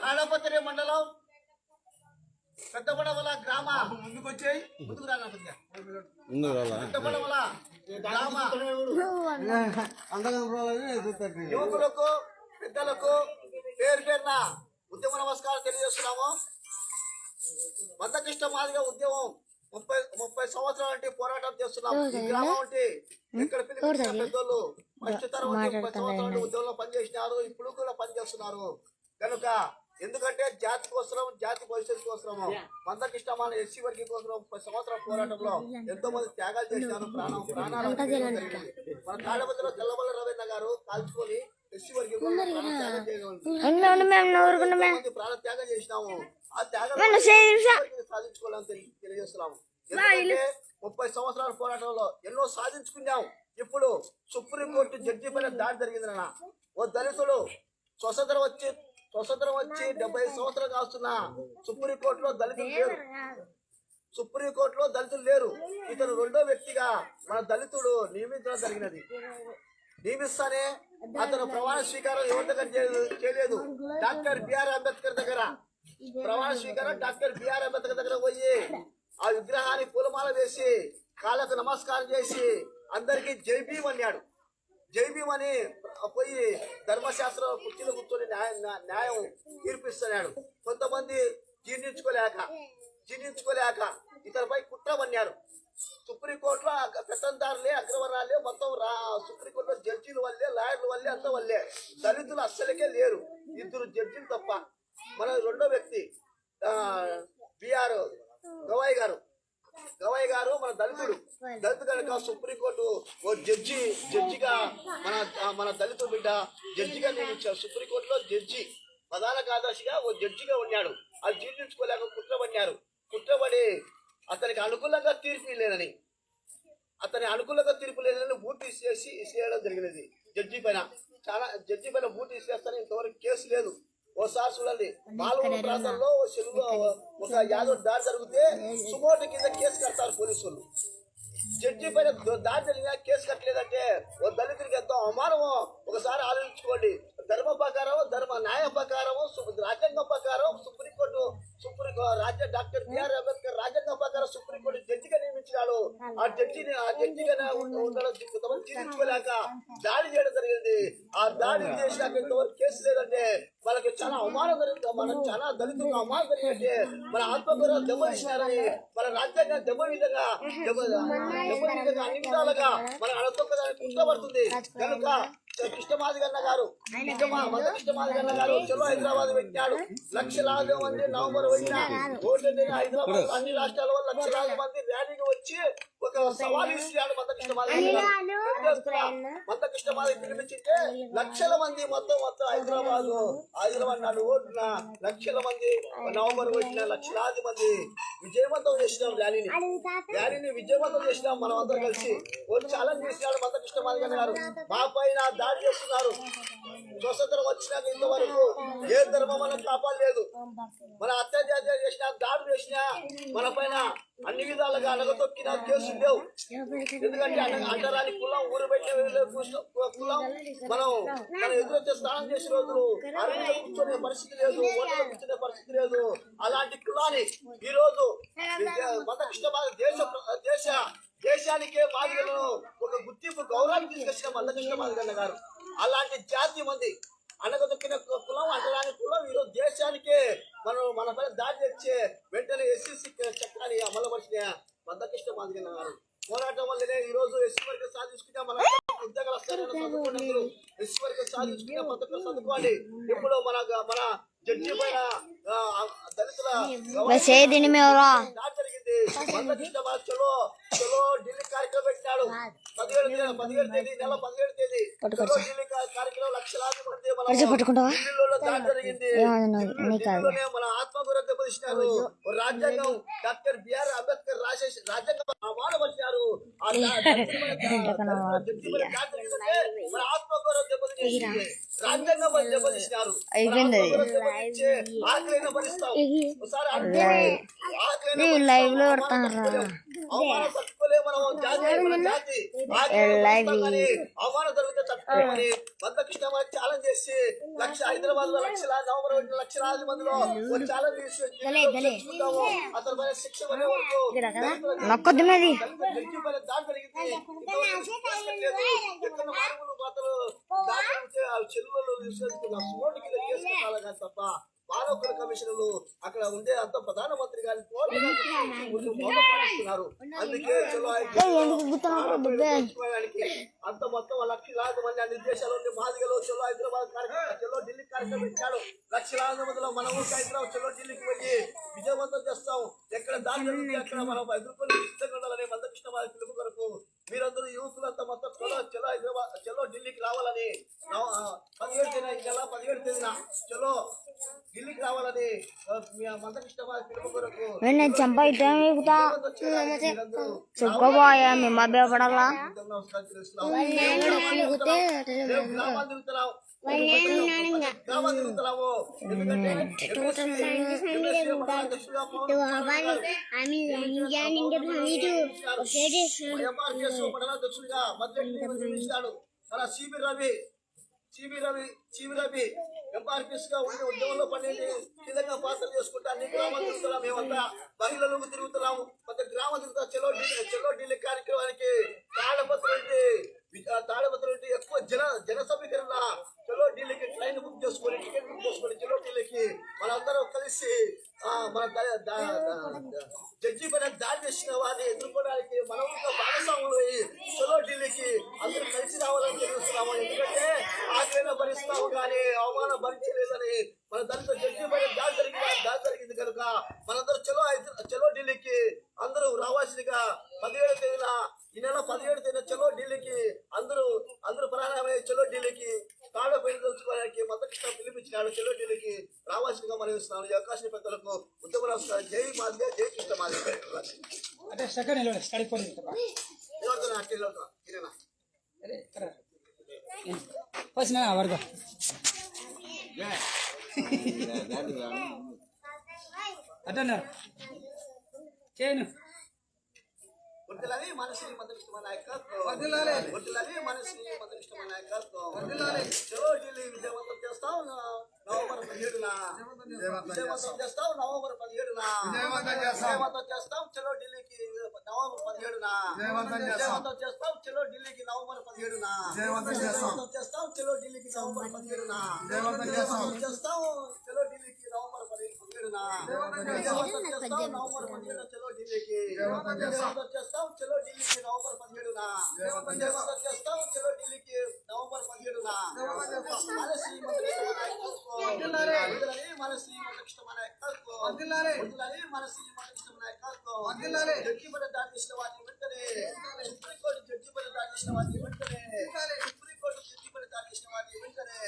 తాడపత్రి మండలం పెద్దపడవల గ్రామ. ముందుకు వచ్చాయి ముందుకు పెద్దపడవల గ్రామ. యువకులకు పెద్దలకు పేరు పేరున ఉద్యమ నమస్కారం తెలియజేస్తున్నాము. మందకృష్ణ మాదిగా ఉద్యమం ముప్పై ముప్పై సంవత్సరాల నుండి పోరాటం చేస్తున్నాం. ఈ గ్రామం నుండి ఇక్కడ పిలిపించిన పెద్దోళ్ళు. ముప్పై సంవత్సరాల నుండి ఉద్యమంలో పనిచేసినారు ఇప్పుడు కూడా పనిచేస్తున్నారు. కనుక ఎందుకంటే జాతి కోసరం జాతి భవిష్యత్తు కోసము మందకృష్ణ మన ఎస్సీ వర్గీ కోసం ముప్పై సంవత్సరాల పోరాటంలో ఎంతో మంది త్యాగాలు చేసినారు ప్రాణం ప్రాణాలు. మన తాడపత్రిలో తెల్లబల్ల రవీంద్ర గారు కాల్చుకొని ఎస్సీ వర్గీ కోసం త్యాగం. ఉండు మేము ప్రాణ త్యాగం చేసినాము. ఆ త్యాగం. సాధించుకోవాలని తెలి- తెలియజేస్తున్నాము. ముప్పై సంవత్సరాల పోరాటంలో ఎన్నో సాధించుకున్నాం. ఇప్పుడు సుప్రీంకోర్టు జడ్జి పైన దాడి జరిగింది నాన్న. ఓ దళితుడు స్వతంత్రం వచ్చి స్వతంత్రం వచ్చి డెబ్బై సంవత్సరాలు కాస్తున్నా. సుప్రీంకోర్టులో దళితులు లేరు. సుప్రీంకోర్టులో దళితులు లేరు. ఇతను రెండో వ్యక్తిగా మన దళితుడు నియమించడం జరిగినది. నియమిస్తానే అతను ప్రమాణ స్వీకారం ఎవరి దగ్గర చేయలేదు- డాక్టర్ బిఆర్ అంబేద్కర్ దగ్గర. ప్రమాణ స్వీకారం డాక్టర్ బిఆర్ అంబేద్కర్ దగ్గర పోయి ఆ విగ్రహాన్ని పూలమాల వేసి కాళ్ళకు నమస్కారం చేసి అందరికీ జై భీమ్ అన్నాడు. జై భీమ్ అని పోయి ధర్మశాస్త్ర కుర్చీలో కూర్చొని న్యాయం న్యాయం తీర్పిస్తున్నాడు. కొంతమంది జీర్ణించుకోలేక జీర్ణించుకోలేక ఇతనిపై కుట్రమన్నారు సుప్రీంకోర్టులో అక- పెత్తందారులే అగ్రవరాలే మొత్తం రా సుప్రీంకోర్టులో జడ్జీల వల్లే లాయర్ల వల్లే అంత వల్లే. దళితులు అస్సలకే లేరు. ఇద్దరు జడ్జీలు తప్ప. మన రెండో వ్యక్తి బిఆర్ గవాయి గారు. గవాయి గారు మన దళితుడు. దళిత కనుక సుప్రీంకోర్టు ఓ జడ్జి జడ్జిగా మన మన దళిత బిడ్డ జడ్జిగా నియమించారు సుప్రీంకోర్టులో జడ్జి ప్రధాన కార్యదర్శిగా ఓ జడ్జిగా ఉన్నాడు. అది జీర్ణించుకోలేక కుట్రపడినారు. కుట్రపడి అతనికి అనుకూలంగా తీర్పు లేదని అతని అనుకూలంగా తీర్పు లేదని బూట్ తీసేసి ఇసేయడం జరిగినది. జడ్జి పైన చాలా జడ్జి పైన బూట్ తీసేస్తాను ఇంతవరకు కేసు లేదు. ఓసారి చూడండి. పాల్గొన ప్రాంతంలో ఓ చెరువు ఒక యాదవ్ దాడి జరిగితే సుమోటు కింద కేసు కడతారు పోలీసులు. జడ్జి పైన దాడి జరిగినా కేసు కట్టలేదంటే ఓ దళితుడికి ఎంతో అవమానమో ఒకసారి ఆలోచించుకోండి. ధర్మ ప్రకారం ధర్మ న్యాయ ప్రకారం రాజ్యాంగం ప్రకారం సుప్రీంకోర్టు సుప్రీం రాజ్య డాక్టర్ బిఆర్ అంబేద్కర్ రాజ్యాంగం ప్రకారం సుప్రీంకోర్టు జడ్జిగా నియమించినాడు ఆ జడ్జిని ఆ జడ్జిగా కొంతమంది జీవించుకోలేక దాడి చేయడం జరిగింది. ఆ దాడి చేసినాక ఇంతవరకు కేసు లేదంటే మనకి చాలా అవమానం జరిగింది మనకు చాలా దళితులకు అవమానం జరిగిందంటే మన ఆత్మగౌరవం దెబ్బతీసినారని మన రాజ్యాంగం దెబ్బ విధంగా దెబ్బ దెబ్బ విధంగా అన్ని విధాలుగా మన అడతొక్కదాన్ని కుట్రపడుతుంది. కనుక గారు చలో హైదరాబాద్ పెట్టాడు లక్షలాది మంది నవంబర్ వచ్చిన ఓటు హైదరాబాద్ అన్ని రాష్ట్రాల వల్ల లక్షలాది మంది ర్యాలీకి వచ్చి ఒక సవాల్ ఇస్తున్నాడు మంద కృష్ణమాది మంద కృష్ణమాది పిలిపించింటే లక్షల మంది మొత్తం మొత్తం హైదరాబాద్ హైదరాబాద్ నాడు ఓటున లక్షల మంది నవంబర్ వచ్చిన లక్షలాది మంది విజయవంతం చేసినాం ర్యాలీని. ర్యాలీని విజయవంతం చేసినాం మనం అందరం కలిసి. వాళ్ళు ఛాలెంజ్ చేసినాడు మంద కృష్ణమాది గారు. మా పైన దాడి చేస్తున్నారు. స్వతంత్రం వచ్చినాక ఇంతవరకు ఏ ధర్మం మనం కాపాడలేదు. మన అత్యాచారం చేసినా దాడి చేసినా మన పైన అన్ని విధాలుగా అడగతొక్కిన కేసులు లేవు. ఎందుకంటే అన్న- అంటరాని కులం ఊరు పెట్టే కులం మనం మనం ఎదురొచ్చే స్నానం చేసే రోజులు అరవిలో కూర్చునే పరిస్థితి లేదు ఓటలో కూర్చునే పరిస్థితి లేదు. అలాంటి కులాన్ని ఈ రోజు మత దేశ దేశ దేశానికే మాదిగలను ఒక గుర్తింపు గౌరవాన్ని తీసుకొచ్చిన మల్లకృష్ణ మాదిగన్న గారు అలాంటి జాతి మంది అనగదొక్కిన కులం అంటరాని కులం ఈరోజు దేశానికే మనం మన పైన దాడి తెచ్చే వెంటనే ఎస్సీసీ చట్టాన్ని అమలుపరిచిన మద్దకృష్ణ మాదిగన్న గారు. పోరాటం వల్లనే ఈ రోజు ఎస్సీ వర్గం సాధించుకున్న మన ఉద్యోగాలు వస్తారని ఎస్సీ వర్గం సాధించుకున్న పథకం చదువుకోవాలి ఇప్పుడు మన మన జడ్జి పైన దళితుల దాడి జరిగింది. మల్లకృష్ణ మాది చలో చలో ఢిల్లీ కార్యక్రమం పరిచయ పట్టుకుంటావా? మన ఆత్మగౌరవం దెబ్బతీసినారు ఓ రాజ్యాంగం డాక్టర్ బిఆర్ అంబేద్కర్ రాసేసి రాజ్యాంగం ఆ జడ్జి అయిపోయింది లైవ్లో పెడతారా హైదరాబాద్లో? లక్షల నవంబర్ ఒకటి లక్షలాది మందిలో. అతను శిక్ష నొక్కొద్దు పైన దాడి జరిగింది ఇంతవరకు శిక్ష లేదు. ఎక్కడ మానవులు మాత్రం దాడి జరిగితే ఆ విశ్వసిస్తున్న సోటు కింద కేసు పెట్టాలి కానీ తప్ప మానవ కమిషనర్లు అక్కడ ఉండే అంత ప్రధానమంత్రి గారిని మోసపరుస్తున్నారు. అందుకే అంత మొత్తం లక్షలాది మంది అన్ని దేశాల నుండి మాదిగలో చలో హైదరాబాద్ కార్యక్రమం చలో ఢిల్లీ కార్యక్రమం ఇచ్చాడు. లక్షలాది మందిలో మన ఊరు హైదరాబాద్ చలో ఢిల్లీకి పోయి విజయవంతం చేస్తాం. ఎక్కడ దాడి జరుగుతుంది అక్కడ మనం ఎదుర్కొని ఉండాలని మందకృష్ణ వారి పిలుపు కొరకు మీరందరూ యువకులంతా మొత్తం చలో చలో హైదరాబాద్ చలో ఢిల్లీకి రావాలని పదిహేడు తేదీ నెల పదిహేడు తేదీన చలో ఢిల్లీకి రావాలని ఆ, మీ మందకృష్ణ వారి పిలుపు కొరకు నేను చంప ఇటే ఎక్కుతా విజయవంతం చేయడానికి మీరందరూ చెప్పుకోబోయా. మేము నియమించాడు మన సిబి రవి చీవి రవి సిబి రవి ఎంఆర్పిఎస్గా ఉండే ఉద్యమంలో పనిచేసి కీలక పాత్ర చేసుకుంటా అన్ని గ్రామాలు తిరుగుతున్నాం మేమంతా మహిళలు తిరుగుతున్నాము. కొంత గ్రామం తిరుగుతా చెలో చెలో ఢిల్లీ కార్యక్రమానికి తాళపత్రం ఏంటి తాళపత్రం ఏంటి ఎక్కువ జన జన సమీకరణ చెలో ఢిల్లీకి ట్రైన్ బుక్ చేసుకొని టికెట్ బుక్ చేసుకొని చెలో ఢిల్లీకి మనందరం కలిసి మన జడ్జి పైన దాడి చేసిన వారిని మనం ఒక భాగస్వాములు అయ్యి చలో ఢిల్లీకి అందరూ కలిసి రావాలని తెలుస్తున్నాము ఎందుకంటే ఆకలిన భరిస్తాము కానీ అవమానం భరించలేదని మన జడ్జి పైన దాడి జరిగింది దాడి జరిగింది కనుక మనందరూ చలో చలో ఢిల్లీకి అందరూ రావాల్సిందిగా పదిహేడు తేదీన ఈ నెల పదిహేడు తేదీన చలో ఢిల్లీకి అందరూ అందరూ ప్రాణాయమై చలో ఢిల్లీకి తాళ పైన తెలుసుకోవడానికి మద్దతు పిలిపించినాడు చలో ఢిల్లీకి రావాల్సిందిగా మనం ఇస్తున్నాను ఈ అవకాశం పెద్దలకు ఉద్యమ రాష్ట్ర జై మాధ్య జై కృష్ణ మాధ్య అంటే సెకండ్ ఫస్ట్ నా అటన్నారు చేయను వర్దిలాలి మనశ్రీ మదనిష్టమ నాయకత్వం? వర్దిలాలి వర్దిలాలి మనశ్రీ మదనిష్టమ నాయకత్వం? వర్దిలాలి చలో ఢిల్లీ విజయవంతం చేస్తాం నవంబర్ పదిహేడున. విజయవంతం చేస్తాం. నవంబర్ పదిహేడున. విజయవంతం చేస్తాం. చలో ఢిల్లీకి నవంబర్ పదిహేడున. విజయవంతం చేస్తాం. చలో ఢిల్లీకి నవంబర్ పదిహేడున. విజయవంతం చేస్తాం. చలో ఢిల్లీకి నవంబర్ పదిహేడున. విజయవంతం చేస్తాం. చలో ఢిల్లీకి నవంబర్ పదిహేడున. విజయవంతం చేస్తాం. నవంబర్ పదిహేడు ఢిల్లీకి చేస్తాం. చలో ఢిల్లీకి నవంబర్ పదిహేడునా. చేస్తాం. చలో ఢిల్లీకి నవంబర్ పదిహేడునా. మన శ్రీమంతులని మన శ్రీమంతమైన కల్పోని మన శ్రీమంతమైన కల్పో జడ్జి పద దాటిసిన వాటిని వెంటనే సుప్రీంకోర్టు జడ్జి పద దాటిసిన వాటిని వెంటనే సుప్రీంకోర్టు జడ్జి పద వెంటనే